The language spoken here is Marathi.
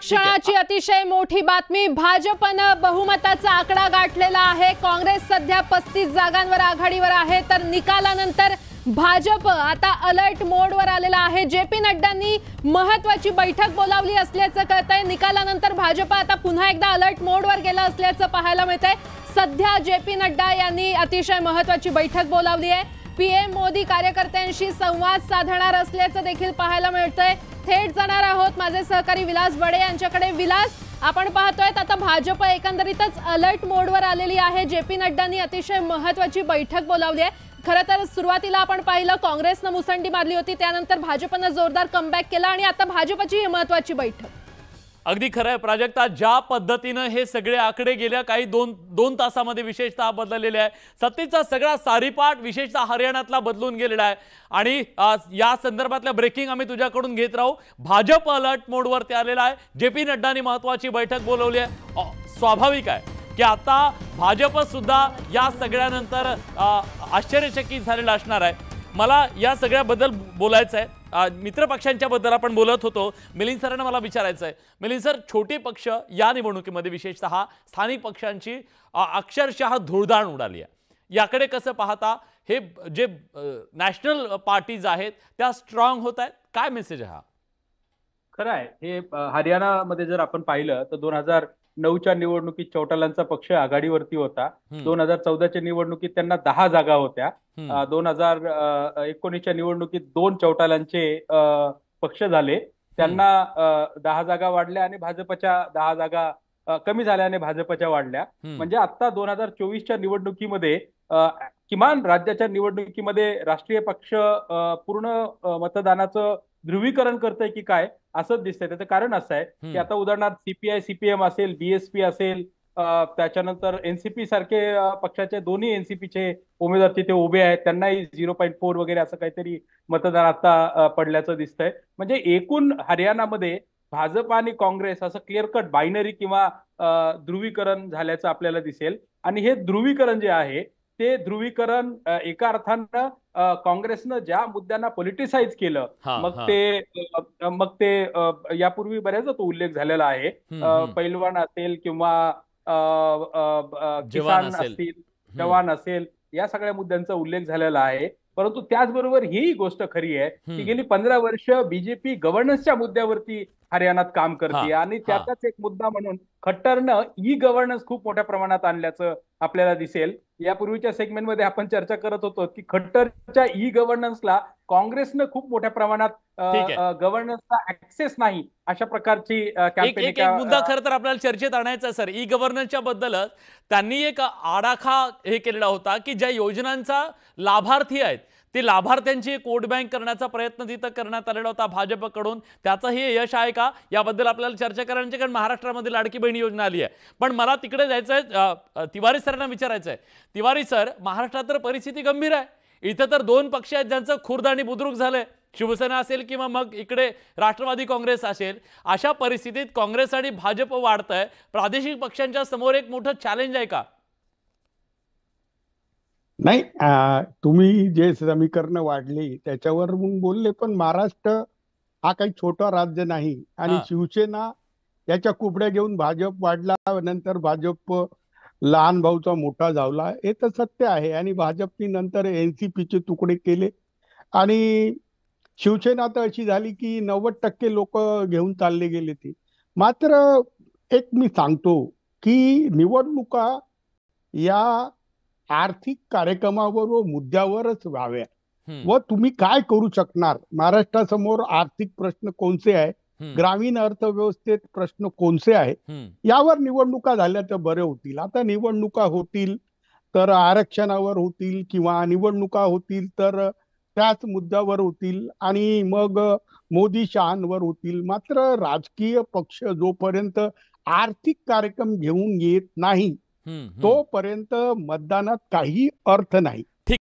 क्षणाची अतिशय मोठी बातमी. भाजपनं बहुमताचा आकडा गाठलेला आहे. काँग्रेस सध्या पस्तीस जागांवर आघाडीवर आहे. तर निकालानंतर भाजप आता अलर्ट मोडवर आलेला आहे. जे पी नड्डांनी महत्वाची बैठक बोलावली असल्याचं कळतंय. निकालानंतर भाजप आता पुन्हा एकदा अलर्ट मोडवर गेला असल्याचं पाहायला मिळतंय. सध्या जे पी नड्डा यांनी अतिशय महत्वाची बैठक बोलावली आहे. पीएम मोदी कार्यकर्त्यांशी संवाद साधणार असल्याचं देखील पाहायला मिळतंय. थेट जाणार आहोत. माझे सहकारी विलास बडे यांच्याकडे विलास आपण पाहतोय आता भाजप एकंदरीतच अलर्ट मोडवर आलेली आहे. जे पी नड्डांनी अतिशय महत्वाची बैठक बोलावली आहे. खरं तर सुरुवातीला आपण पाहिलं काँग्रेसनं मुसंडी मारली होती त्यानंतर भाजपनं जोरदार कमबॅक केला आणि आता भाजपची ही महत्वाची बैठक. अगदी खरं आहे प्राजक्ता ज्या पद्धतीनं हे सगळे आकडे गेल्या काही दोन दोन तासामध्ये विशेषतः बदललेले आहे सत्तेचा सगळा सारीपाठ विशेषतः हरियाणातला बदलून गेलेला आहे. आणि या संदर्भातल्या ब्रेकिंग आम्ही तुझ्याकडून घेत राहू. भाजप अलर्ट मोडवरती आलेला आहे. जे पी नड्डांनी महत्वाची बैठक बोलवली आहे. स्वाभाविक आहे की आता भाजप सुद्धा या सगळ्यानंतर आश्चर्यचकित झालेला असणार आहे. मला या सगळ्याबद्दल बोलायचं आहे. मित्रपक्षांच्या बद्दल आपण बोलत होतो. मिलिंद सरांना मला विचारायचं आहे. मिलिंद सर छोटे पक्ष या निवडणुकीमध्ये विशेषतः स्थानिक पक्षांची अक्षरशः धुळदाण उडाली आहे. याकडे कसं पाहता? हे जे नॅशनल पार्टीज आहेत त्या स्ट्रॉंग होत आहेत? काय मेसेज आहे हा? खरं आहे. हे हरियाणामध्ये जर आपण पाहिलं तर दोन हजार नऊच्या निवडणुकीत चौटालांचा पक्ष आघाडीवरती होता. दोन हजार चौदाच्या निवडणुकीत त्यांना दहा जागा होत्या. दोन हजार एकोणीसच्या निवडणुकीत दोन चौटालांचे पक्ष झाले. त्यांना दहा जागा वाढल्या आणि भाजपच्या दहा जागा कमी झाल्या आणि भाजपच्या वाढल्या. म्हणजे आता दोन हजार चोवीसच्या निवडणुकीमध्ये किमान राज्याच्या निवडणुकीमध्ये राष्ट्रीय पक्ष पूर्ण मतदानाचं ध्रुवीकरण करतंय की काय असंच दिसतंय. त्याचं कारण असं आहे की. आता उदाहरणार्थ सीपीआय सीपीएम असेल बीएसपी असेल त्याच्यानंतर एनसीपी सारखे पक्षाचे दोन्ही एनसीपीचे उमेदवार तिथे उभे आहेत. त्यांनाही झिरो पॉईंट फोर वगैरे असं काहीतरी मतदान आता पडल्याचं दिसतंय. म्हणजे एकूण हरियाणामध्ये भाजप आणि काँग्रेस असं क्लिअर कट बायनरी किंवा ध्रुवीकरण झाल्याचं आपल्याला दिसेल. आणि हे ध्रुवीकरण जे आहे ते ध्रुवीकरण एका अर्थानं काँग्रेसनं ज्या मुद्द्यांना पॉलिटिसाइज केलं मग. ते मग ते यापूर्वी बऱ्याच तो उल्लेख झालेला आहे. पैलवान असेल किंवा किसान असेल. असतील जवान असेल या सगळ्या मुद्द्यांचा उल्लेख झालेला आहे परंतु त्याचबरोबर ही गोष्ट खरी आहे की. गेली पंधरा वर्ष बीजेपी गव्हर्नन्सच्या मुद्द्यावरती हरियाणात काम करते आणि त्याचाच एक मुद्दा म्हणून खट्टरनं ई गव्हर्नन्स खूप मोठ्या प्रमाणात आणल्याचं आपल्याला दिसेल यापूर्वीच्या सेगमेंटमध्ये आपण चर्चा करत होतो की खट्टरच्या ई गव्हर्नन्सला काँग्रेसनं खूप मोठ्या प्रमाणात. गव्हर्नन्सचा ऍक्सेस नाही अशा प्रकारची एक मुद्दा खरं तर आपल्याला चर्चेत आणायचा सर ई गव्हर्नन्सच्या बद्दलच त्यांनी एक आडाखा हे केलेला होता की ज्या योजनांचा लाभार्थी आहेत ती लाभार्थ्यांची एक वोट बँक करण्याचा प्रयत्न तिथं करण्यात आलेला होता भाजपकडून. त्याचं हे यश आहे का? याबद्दल आपल्याला चर्चा करायची कारण महाराष्ट्रामध्ये लाडकी बहिणी योजना आली आहे. पण मला तिकडे जायचं आहे तिवारी सरांना विचारायचं आहे. तिवारी सर महाराष्ट्रात तर परिस्थिती गंभीर आहे. इथं तर दोन पक्ष आहेत ज्यांचं खुर्द आणि बुद्रुक झालंय. शिवसेना असेल किंवा मग इकडे राष्ट्रवादी काँग्रेस असेल अशा परिस्थितीत काँग्रेस आणि भाजप वाढतंय. प्रादेशिक पक्षांच्या समोर एक मोठं चॅलेंज आहे का? नाही तुम्ही जे समीकरणं वाढली त्याच्यावर मग बोलले पण महाराष्ट्र हा काही छोटा राज्य नाही. आणि. शिवसेना याच्या कुबड्या घेऊन भाजप वाढला नंतर भाजप लहान भाऊचा मोठा झाला हे तर सत्य आहे. आणि भाजपनी नंतर एनसीपीचे तुकडे केले. आणि शिवसेना तर अशी झाली की नव्वद टक्के लोक घेऊन चालले गेले ते. मात्र एक मी सांगतो की निवडणुका या आर्थिक कार्यक्रमावर व मुद्द्यावरच व्हाव्या व तुम्ही काय करू शकणार? महाराष्ट्रासमोर आर्थिक प्रश्न कोणते आहे? ग्रामीण अर्थव्यवस्थेत प्रश्न कोणते आहे? यावर निवडणुका झाल्या तर बरे होतील. आता निवडणुका होतील तर आरक्षणावर होतील किंवा निवडणुका होतील तर त्याच मुद्द्यावर होतील आणि मग मोदी शहांवर होतील. मात्र राजकीय पक्ष जोपर्यंत आर्थिक कार्यक्रम घेऊन येत नाही. तोपर्यंत मतदानात काही अर्थ नाही.